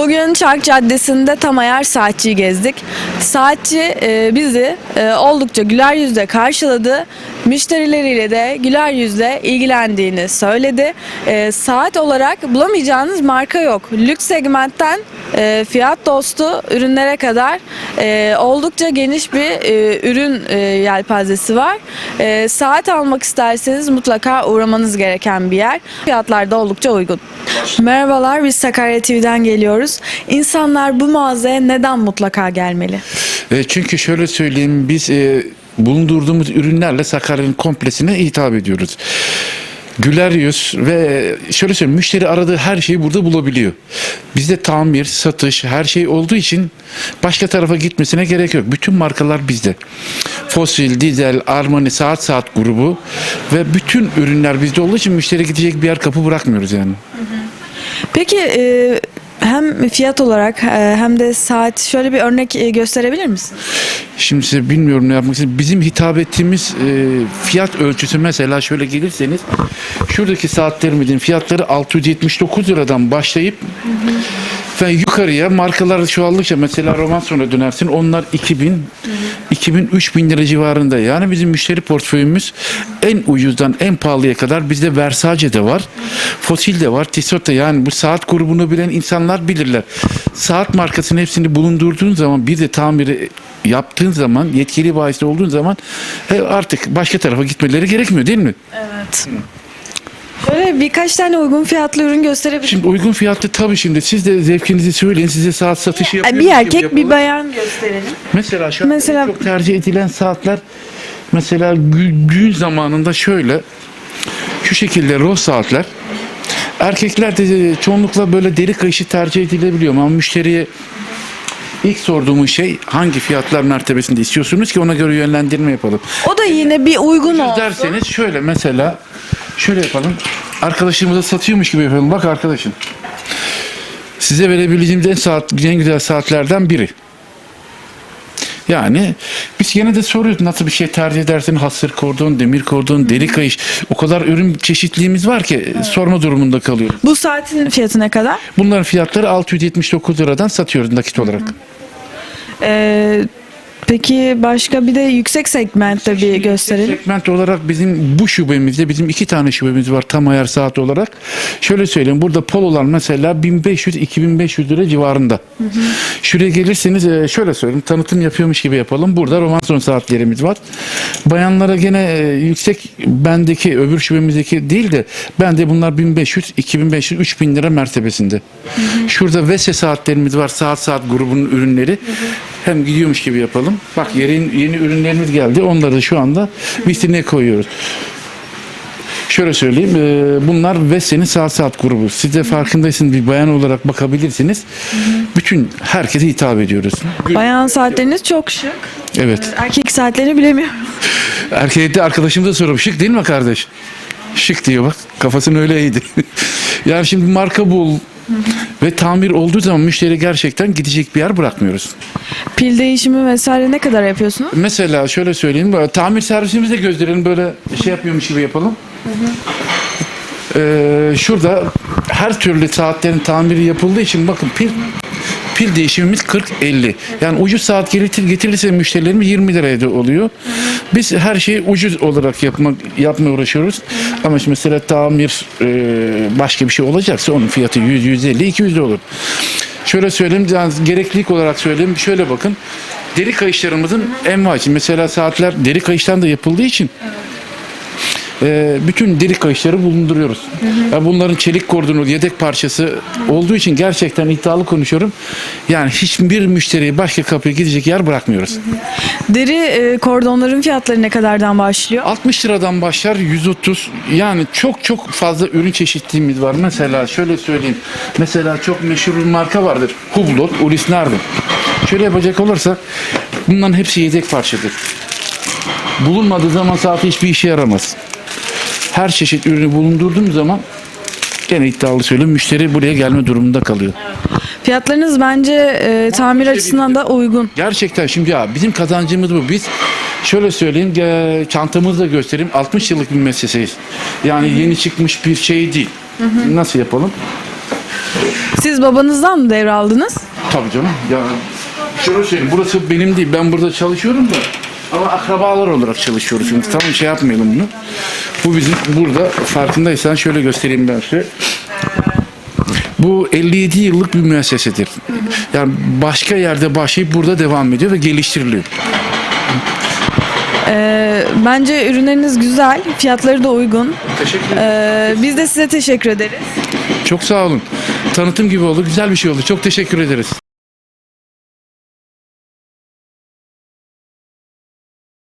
Bugün Çark Caddesi'nde Tamayar Saatçı'yı gezdik. Saatçi e, bizi e, oldukça güler yüzle karşıladı. Müşterileriyle de güler yüzle ilgilendiğini söyledi. E, saat olarak bulamayacağınız marka yok. Lüks segmentten e, fiyat dostu ürünlere kadar e, oldukça geniş bir e, ürün e, yelpazesi var. E, saat almak isterseniz mutlaka uğramanız gereken bir yer. Fiyatlar da oldukça uygun. Merhabalar, biz Sakarya TV'den geliyoruz. İnsanlar bu mağazaya neden mutlaka gelmeli? E, çünkü şöyle söyleyeyim biz e, bulundurduğumuz ürünlerle Sakarya'nın komplesine hitap ediyoruz. Güler yüz ve şöyle söyleyeyim müşteri aradığı her şeyi burada bulabiliyor. Bizde tamir, satış her şey olduğu için başka tarafa gitmesine gerek yok. Bütün markalar bizde. Fosil, Dizel, Armani, Saat Saat grubu ve bütün ürünler bizde olduğu için müşteri gidecek bir yer kapı bırakmıyoruz yani. Peki e, hem fiyat olarak e, hem de saat şöyle bir örnek e, gösterebilir misin? Şimdi size bilmiyorum ne yapmak istedim. Bizim hitap ettiğimiz e, fiyat ölçüsü mesela şöyle gelirseniz şuradaki saatlerimizin fiyatları 679 liradan başlayıp ve yukarıya markalar çoğaldıkça mesela roman sonra dönersin onlar 2000 2000 3000 lira civarında. Yani bizim müşteri portföyümüz en ucuzdan en pahalıya kadar bizde Versace de var. Fosil de var. Tissot da yani bu saat grubunu bilen insanlar bilirler. Saat markasının hepsini bulundurduğun zaman bir de tamiri yaptığın zaman yetkili bahis olduğun zaman e, artık başka tarafa gitmeleri gerekmiyor değil mi? Evet. Şöyle birkaç tane uygun fiyatlı ürün gösterebilir Şimdi uygun fiyatlı tabii şimdi siz de zevkinizi söyleyin size saat satışı yapıyoruz. Bir gibi erkek bir yapalım. bayan gösterelim. Mesela şu an Mesela- çok tercih edilen saatler mesela gü- gün zamanında şöyle şu şekilde roz saatler erkekler de çoğunlukla böyle deri kayışı tercih edilebiliyor ama müşteriye ilk sorduğumuz şey hangi fiyatlar mertebesinde istiyorsunuz ki ona göre yönlendirme yapalım. O da yine bir uygun olsun. derseniz şöyle mesela şöyle yapalım. Arkadaşımıza satıyormuş gibi yapalım. Bak arkadaşım. Size verebileceğimiz en saat en güzel saatlerden biri. Yani biz gene de soruyoruz nasıl bir şey tercih edersin hasır kordon, demir kordon, deri kayış. O kadar ürün çeşitliliğimiz var ki sorma durumunda kalıyor. Bu saatin fiyatı ne kadar? Bunların fiyatları 679 liradan satıyoruz nakit olarak. Ee, peki başka bir de yüksek segmentte bir gösterelim. Segment olarak bizim bu şubemizde bizim iki tane şubemiz var tam ayar saat olarak. Şöyle söyleyeyim burada pololar mesela 1500-2500 lira civarında. Şuraya gelirseniz e, şöyle söyleyeyim tanıtım yapıyormuş gibi yapalım. Burada romanson saatlerimiz var. Bayanlara gene e, yüksek bendeki öbür şubemizdeki değil de bende bunlar 1500, 2500, 3000 lira mertebesinde. Şurada Vese saatlerimiz var. Saat saat grubunun ürünleri. Hem gidiyormuş gibi yapalım. Bak yeni, yeni ürünlerimiz geldi. Onları da şu anda vitrine koyuyoruz. Şöyle söyleyeyim. e, Bunlar Vesse'nin saat saat grubu. Siz de farkındaysınız bir bayan olarak bakabilirsiniz. Bütün herkese hitap ediyoruz. Bayan saatleriniz çok şık. Evet. Erkek saatlerini bilemiyorum. Erkeğe arkadaşım da soruyor. Şık değil mi kardeş? Şık diyor bak. Kafasını öyle eğdi. yani şimdi marka bul ve tamir olduğu zaman müşteri gerçekten gidecek bir yer bırakmıyoruz. Pil değişimi vesaire ne kadar yapıyorsunuz? Mesela şöyle söyleyeyim. böyle Tamir servisimizi de gösterelim. Böyle şey yapıyormuş gibi yapalım. Ee, şurada her türlü saatlerin tamiri yapıldığı için bakın pil pil değişimimiz 40-50. Yani ucuz saat getir, getirirse müşterilerimiz 20 liraya da oluyor. Biz her şeyi ucuz olarak yapmak yapmaya uğraşıyoruz. Ama şimdi mesela tamir e, başka bir şey olacaksa onun fiyatı 100, 150, 200 de olur. Şöyle söyleyeyim, yani gereklilik olarak söyleyeyim. Şöyle bakın. Deri kayışlarımızın envai. Mesela saatler deri kayıştan da yapıldığı için e, bütün deri kayışları bulunduruyoruz. Yani bunların çelik kordonu yedek parçası olduğu için gerçekten iddialı konuşuyorum. Yani hiçbir müşteriye başka kapıya gidecek yer bırakmıyoruz. Deri e, kordonların fiyatları ne kadardan başlıyor? 60 liradan başlar 130 yani çok çok fazla ürün çeşitliliğimiz var. Mesela şöyle söyleyeyim. Mesela çok meşhur bir marka vardır. Hublot, Ulis Nardin. Şöyle yapacak olursak bunların hepsi yedek parçadır. Bulunmadığı zaman saati hiçbir işe yaramaz. Her çeşit ürünü bulundurduğum zaman gene iddialı söyleyeyim müşteri buraya gelme durumunda kalıyor. Fiyatlarınız bence e, tamir açısından da uygun. Gerçekten şimdi ya bizim kazancımız bu. Biz şöyle söyleyeyim e, çantamızı da göstereyim 60 yıllık bir mesleğiz. Yani yeni çıkmış bir şey değil. Nasıl yapalım? Siz babanızdan mı devraldınız? Tabii canım. Ya şöyle söyleyeyim. Burası benim değil. Ben burada çalışıyorum da. Ama akrabalar olarak çalışıyoruz şimdi. Tamam şey yapmayalım bunu. Bu bizim burada farkındaysan şöyle göstereyim ben size. Bu 57 yıllık bir müessesedir. Yani başka yerde başlayıp burada devam ediyor ve geliştiriliyor. Ee, bence ürünleriniz güzel, fiyatları da uygun. Teşekkür ederim. Ee, biz de size teşekkür ederiz. Çok sağ olun. Tanıtım gibi oldu. Güzel bir şey oldu. Çok teşekkür ederiz.